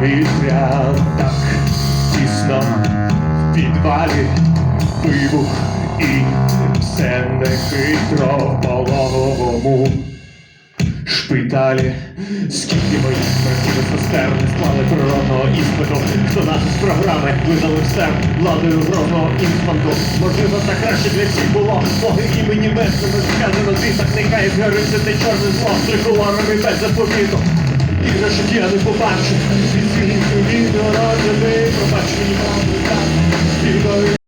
новий свят так тісно в підвалі вибух і все не хитро в пологовому шпиталі. Скільки моїх смертів сестер не склали природного іспиту, хто нас з програми видали все владою вродного інфанту. Можливо, так краще для всіх було. Боги імені безсимо сказано дві так нехай згориться те чорне зло з триколорами без заповіту. І на я не побачу. You know.